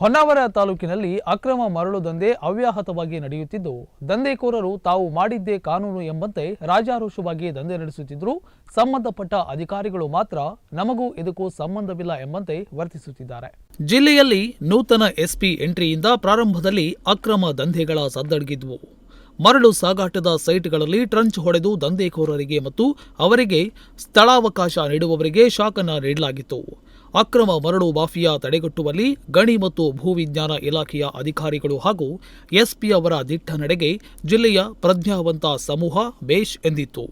ಹೊನ್ನಾವರ ತಾಲೂಕಿನಲ್ಲಿ ಅಕ್ರಮ ಮರಳು ದಂಧೆ ಅವ್ಯಾಹತವಾಗಿ ನಡೆಯುತ್ತಿದ್ದು, ದಂಧೆಕೋರರು ತಾವು ಮಾಡಿದ್ದೇ ಕಾನೂನು ಎಂಬಂತೆ ರಾಜಾರೋಷವಾಗಿ ದಂಧೆ ನಡೆಸುತ್ತಿದ್ದರು, ಸಂಬಂಧಪಟ್ಟ ಅಧಿಕಾರಿಗಳು ಮಾತ್ರ ನಮಗೂ ಇದಕ್ಕೂ ಸಂಬಂಧವಿಲ್ಲ ಎಂಬಂತೆ ವರ್ತಿಸುತ್ತಿದ್ದಾರೆ. ಜಿಲ್ಲೆಯಲ್ಲಿ ನೂತನ ಎಸ್ಪಿ ಎಂಟ್ರಿಯಿಂದ ಪ್ರಾರಂಭದಲ್ಲಿ ಅಕ್ರಮ ದಂಧೆಗಳ ಸದ್ದಡಗಿದ್ವು. ಮರಳು ಸಾಗಾಟದ ಸೈಟ್ಗಳಲ್ಲಿ ಟ್ರಂಚ್ ಹೊಡೆದು ದಂಧೆಕೋರರಿಗೆ ಮತ್ತು ಅವರಿಗೆ ಸ್ಥಳಾವಕಾಶ ನೀಡುವವರಿಗೆ ಶಾಕನ್ನ ನೀಡಲಾಗಿತ್ತು. ಅಕ್ರಮ ಮರಳು ಮಾಫಿಯಾ ತಡೆಗಟ್ಟುವಲ್ಲಿ ಗಣಿ ಮತ್ತು ಭೂವಿಜ್ಞಾನ ಇಲಾಖೆಯ ಅಧಿಕಾರಿಗಳು ಹಾಗೂ ಎಸ್ಪಿ ಅವರ ದಿಟ್ಟ ನಡೆಗೆ ಜಿಲ್ಲೆಯ ಪ್ರಜ್ಞಾವಂತ ಸಮೂಹ ಬೇಷ್ ಎಂದಿತ್ತು.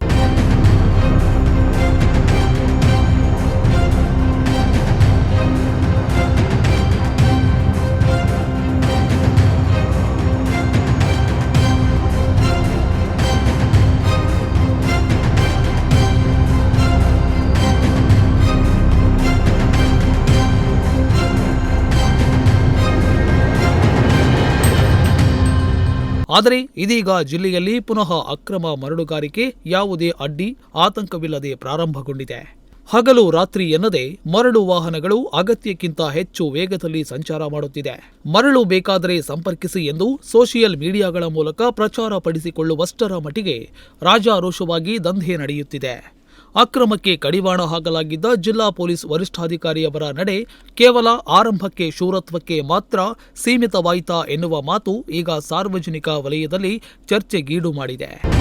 ಆದರೆ ಇದೀಗ ಜಿಲ್ಲೆಯಲ್ಲಿ ಪುನಃ ಅಕ್ರಮ ಮರಳುಗಾರಿಕೆ ಯಾವುದೇ ಅಡ್ಡಿ ಆತಂಕವಿಲ್ಲದೆ ಪ್ರಾರಂಭಗೊಂಡಿದೆ. ಹಗಲು ರಾತ್ರಿ ಎನ್ನದೆ ಮರಳು ವಾಹನಗಳು ಅಗತ್ಯಕ್ಕಿಂತ ಹೆಚ್ಚು ವೇಗದಲ್ಲಿ ಸಂಚಾರ ಮಾಡುತ್ತಿದೆ. ಮರಳು ಬೇಕಾದರೆ ಸಂಪರ್ಕಿಸಿ ಎಂದು ಸೋಷಿಯಲ್ ಮೀಡಿಯಾಗಳ ಮೂಲಕ ಪ್ರಚಾರ ಪಡಿಸಿಕೊಳ್ಳುವಷ್ಟರ ಮಟ್ಟಿಗೆ ರಾಜಾರೋಷವಾಗಿ ದಂಧೆ ನಡೆಯುತ್ತಿದೆ. ಅಕ್ರಮಕ್ಕೆ ಕಡಿವಾಣ ಹಾಕಲಾಗಿದ್ದ ಜಿಲ್ಲಾ ಪೊಲೀಸ್ ವರಿಷ್ಠಾಧಿಕಾರಿಯವರ ನಡೆ ಕೇವಲ ಆರಂಭಕ್ಕೆ ಶೂರತ್ವಕ್ಕೆ ಮಾತ್ರ ಸೀಮಿತವಾಯಿತಾ ಎನ್ನುವ ಮಾತು ಈಗ ಸಾರ್ವಜನಿಕ ವಲಯದಲ್ಲಿ ಚರ್ಚೆಗೀಡು ಮಾಡಿದೆ.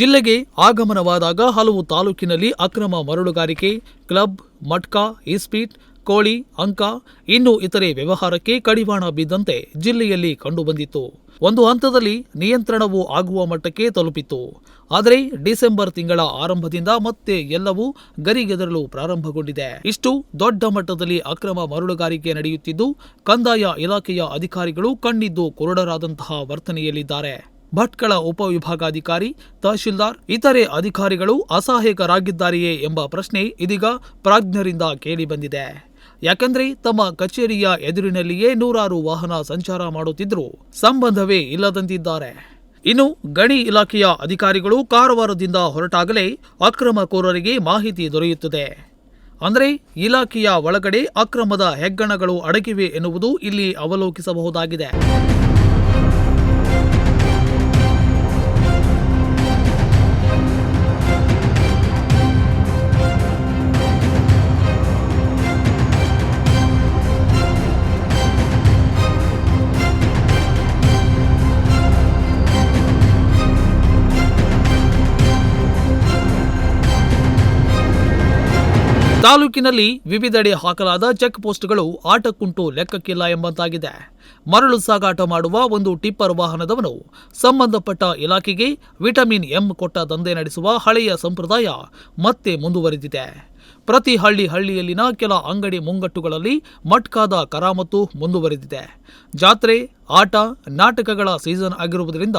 ಜಿಲ್ಲೆಗೆ ಆಗಮನವಾದಾಗ ಹಲವು ತಾಲೂಕಿನಲ್ಲಿ ಅಕ್ರಮ ಮರಳುಗಾರಿಕೆ, ಕ್ಲಬ್, ಮಟ್ಕಾ ಇಸ್ಪೀಟ್ ಕೋಳಿ, ಅಂಕ, ಇನ್ನು ಇತರೆ ವ್ಯವಹಾರಕ್ಕೆ ಕಡಿವಾಣ ಬಿದ್ದಂತೆ ಜಿಲ್ಲೆಯಲ್ಲಿ ಕಂಡುಬಂದಿತ್ತು. ಒಂದು ಹಂತದಲ್ಲಿ ನಿಯಂತ್ರಣವೂ ಆಗುವ ಮಟ್ಟಕ್ಕೆ ತಲುಪಿತ್ತು. ಆದರೆ ಡಿಸೆಂಬರ್ ತಿಂಗಳ ಆರಂಭದಿಂದ ಮತ್ತೆ ಎಲ್ಲವೂ ಗರಿಗೆದರಲು ಪ್ರಾರಂಭಗೊಂಡಿದೆ. ಇಷ್ಟು ದೊಡ್ಡ ಮಟ್ಟದಲ್ಲಿ ಅಕ್ರಮ ಮರಳುಗಾರಿಕೆ ನಡೆಯುತ್ತಿದ್ದು, ಕಂದಾಯ ಇಲಾಖೆಯ ಅಧಿಕಾರಿಗಳು ಕಣ್ಣಿದ್ದು ಕುರುಡರಾದಂತಹ ವರ್ತನೆಯಲ್ಲಿದ್ದಾರೆ. ಭಟ್ಕಳ ಉಪವಿಭಾಗಾಧಿಕಾರಿ, ತಹಶೀಲ್ದಾರ್, ಇತರೆ ಅಧಿಕಾರಿಗಳು ಅಸಹಾಯಕರಾಗಿದ್ದಾರೆಯೇ ಎಂಬ ಪ್ರಶ್ನೆ ಇದೀಗ ಪ್ರಾಜ್ಞರಿಂದ ಕೇಳಿಬಂದಿದೆ. ಯಾಕೆಂದ್ರೆ ತಮ್ಮ ಕಚೇರಿಯ ಎದುರಿನಲ್ಲಿಯೇ ನೂರಾರು ವಾಹನ ಸಂಚಾರ ಮಾಡುತ್ತಿದ್ದರೂ ಸಂಬಂಧವೇ ಇಲ್ಲದಂತಿದ್ದಾರೆ. ಇನ್ನು ಗಣಿ ಇಲಾಖೆಯ ಅಧಿಕಾರಿಗಳು ಕಾರವಾರದಿಂದ ಹೊರಟಾಗಲೇ ಅಕ್ರಮಕೋರರಿಗೆ ಮಾಹಿತಿ ದೊರೆಯುತ್ತದೆ. ಅಂದರೆ ಇಲಾಖೆಯ ಒಳಗಡೆ ಅಕ್ರಮದ ಹೆಗ್ಗಣಗಳು ಅಡಗಿವೆ ಎನ್ನುವುದು ಇಲ್ಲಿ ಅವಲೋಕಿಸಬಹುದಾಗಿದೆ. ತಾಲೂಕಿನಲ್ಲಿ ವಿವಿಧೆಡೆ ಹಾಕಲಾದ ಚೆಕ್ ಪೋಸ್ಟ್ಗಳು ಆಟಕ್ಕುಂಟು ಲೆಕ್ಕಕ್ಕಿಲ್ಲ ಎಂಬಂತಾಗಿದೆ. ಮರಳು ಸಾಗಾಟ ಮಾಡುವ ಒಂದು ಟಿಪ್ಪರ್ ವಾಹನದವನು ಸಂಬಂಧಪಟ್ಟ ಇಲಾಖೆಗೆ ವಿಟಮಿನ್ ಎಂ ಕೊಟ್ಟ ದಂಧೆ ನಡೆಸುವ ಹಳೆಯ ಸಂಪ್ರದಾಯ ಮತ್ತೆ ಮುಂದುವರೆದಿದೆ. ಪ್ರತಿ ಹಳ್ಳಿ ಹಳ್ಳಿಯಲ್ಲಿನ ಕೆಲ ಅಂಗಡಿ ಮುಂಗಟ್ಟುಗಳಲ್ಲಿ ಮಟ್ಕಾದ ಕರಾಮತ್ತು ಮುಂದುವರೆದಿದೆ. ಜಾತ್ರೆ, ಆಟ, ನಾಟಕಗಳ ಸೀಸನ್ ಆಗಿರುವುದರಿಂದ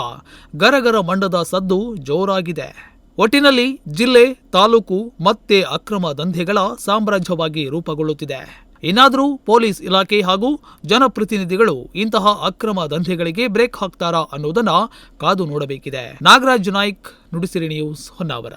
ಗರಗರ ಮಂಡದ ಸದ್ದು ಜೋರಾಗಿದೆ. ಒಟ್ಟಿನಲ್ಲಿ ಜಿಲ್ಲೆ, ತಾಲೂಕು ಮತ್ತೆ ಅಕ್ರಮ ದಂಧೆಗಳ ಸಾಮ್ರಾಜ್ಯವಾಗಿ ರೂಪುಗೊಳ್ಳುತ್ತಿದೆ. ಇನ್ನಾದರೂ ಪೊಲೀಸ್ ಇಲಾಖೆ ಹಾಗೂ ಜನಪ್ರತಿನಿಧಿಗಳು ಇಂತಹ ಅಕ್ರಮ ದಂಧೆಗಳಿಗೆ ಬ್ರೇಕ್ ಹಾಕ್ತಾರಾ ಅನ್ನೋದನ್ನ ಕಾದು ನೋಡಬೇಕಿದೆ. ನಾಗರಾಜ್ ನಾಯ್ಕ್, ನುಡಿಸಿರಿ ನ್ಯೂಸ್ ಹೊನ್ನಾವರ.